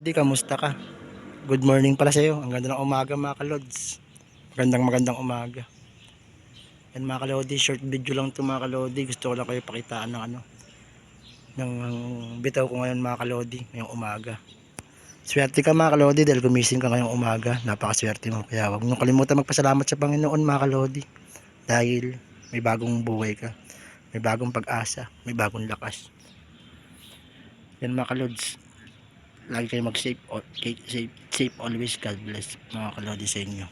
Di, kamusta ka? Good morning pala sa'yo. Ang ganda ng umaga mga kalods. Magandang magandang umaga. Yan mga kalodi, short video lang to mga kalodi. Gusto ko lang kayo pakitaan ng ano, ng bitaw ko ngayon mga kalodi, ngayong umaga. Swerte ka mga kalodi dahil gumising ka ngayong umaga. Napakaswerte mo. Kaya huwag niyo kalimutan magpasalamat sa Panginoon mga kalodi. Dahil may bagong buhay ka. May bagong pag-asa. May bagong lakas. Yan mga kalods lagi kayo mag-safe, safe, safe always, God bless mga kalodi sa inyo.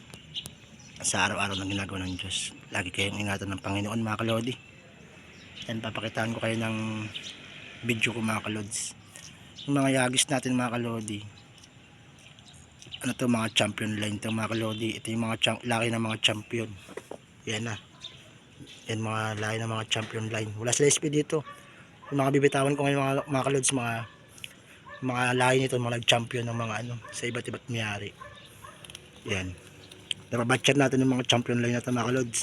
Sa araw-araw na ginagawa ng Diyos. Lagi kayong ingatan ng Panginoon mga kalodi. Yan, papakitaan ko kayo ng video ko mga kalods. Yung mga yagis natin mga kalodi. Ano to mga champion line to mga kalodi. Ito yung mga laki ng mga champion. Yan na. Yan mga laki ng mga champion line. Wala sila SP dito. Yung mga bibitawan ko ngayon mga, mga kalods, mga mga lahi nito mga nag-champion ng mga ano sa iba't iba't mayari. Yan. Napabatchat natin ng mga champion line natin mga kalods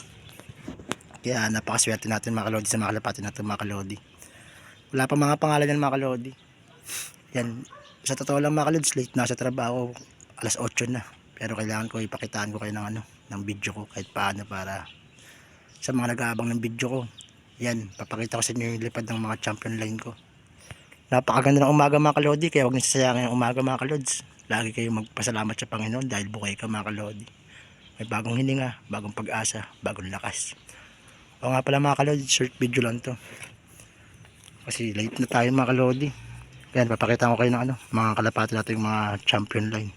kaya napakaswerte natin mga kalodi sa mga kalapati natin mga kalodi wala pa mga pangalan yan mga kalodi yan. Sa totoo lang mga kalods late na sa trabaho. Alas 8 na. Pero kailangan ko ipakitaan ko kayo ng ano ng video ko kahit paano para sa mga nag-aabang ng video ko. Yan. Papakita ko sa inyo yung lipad ng mga champion line ko Napakaganda ng umaga mga kalodi, kaya huwag niyo sasayangin ang umaga mga kalods. Lagi kayong magpasalamat sa Panginoon dahil buhay ka mga kalodi. May bagong hininga, bagong pag-asa, bagong lakas. O nga pala mga kalodi, short video lang to. Kasi late na tayo mga kalodi. Yan, papakita ko kayo ng ano, mga kalapati natin yung mga champion line.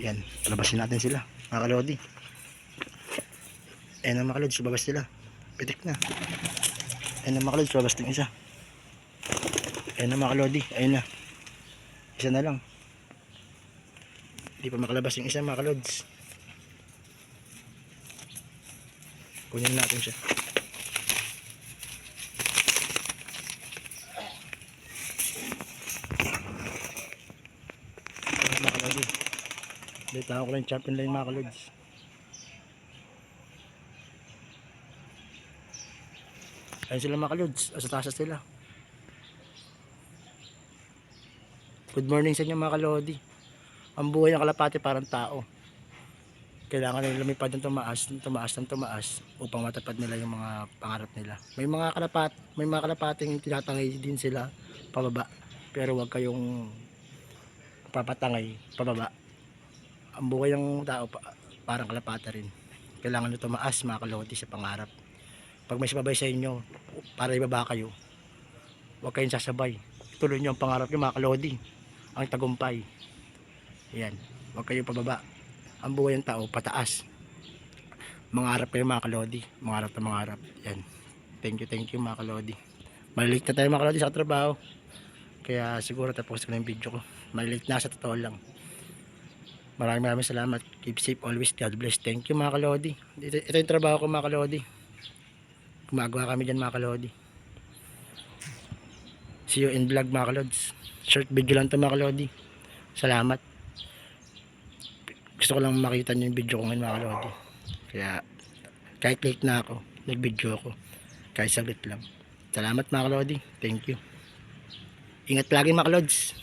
Yan, palabasin natin sila, mga kalodi. Ayan na mga kalodi, subabas sila. Pitik na. Ayan na mga kalodi, subabas din isa. Ayan na mga kalodi, ayun na. Isa na lang. Hindi pa makalabas yung isa mga kalods. Kunin natin siya. Ayun, mga kalodi. Dito ko lang champion line mga kalods. Ayun sila mga kalods. Asa taas sila. Good morning sa inyo mga kalodi. Ang buhay ng kalapati parang tao. Kailangan nila lumipad ng tumaas, tumaas ng tumaas upang matapad nila yung mga pangarap nila. May mga kalapat, may mga kalapating tinatangay din sila pababa. Pero wag kayong papatangay pababa. Ang buhay ng tao pa- parang kalapata rin. Kailangan nyo tumaas mga kalodi sa pangarap. Pag may sumabay sa inyo, para ibaba kayo, huwag kayong sasabay. Tuloy nyo ang pangarap nyo mga kalodi ang tagumpay. Yan. Huwag kayo pababa. Ang buhay ng tao, pataas. Mangarap kayo mga kalodi. Mangarap na mangarap. Yan. Thank you, thank you mga kalodi. Malilit na tayo mga kalodi sa trabaho. Kaya siguro tapos ko na yung video ko. Malilit na sa totoo lang. Maraming maraming salamat. Keep safe always. God bless. Thank you mga kalodi. Ito, ito yung trabaho ko mga kalodi. Gumagawa kami dyan mga kalodi. See you in vlog mga kalods. Short video lang to mga kalodi. Salamat. Gusto ko lang makita niyo yung video ko ngayon mga kalodi. Kaya kahit late na ako, nag-video ako. Kahit saglit lang. Salamat mga kalodi. Thank you. Ingat lagi mga kalods.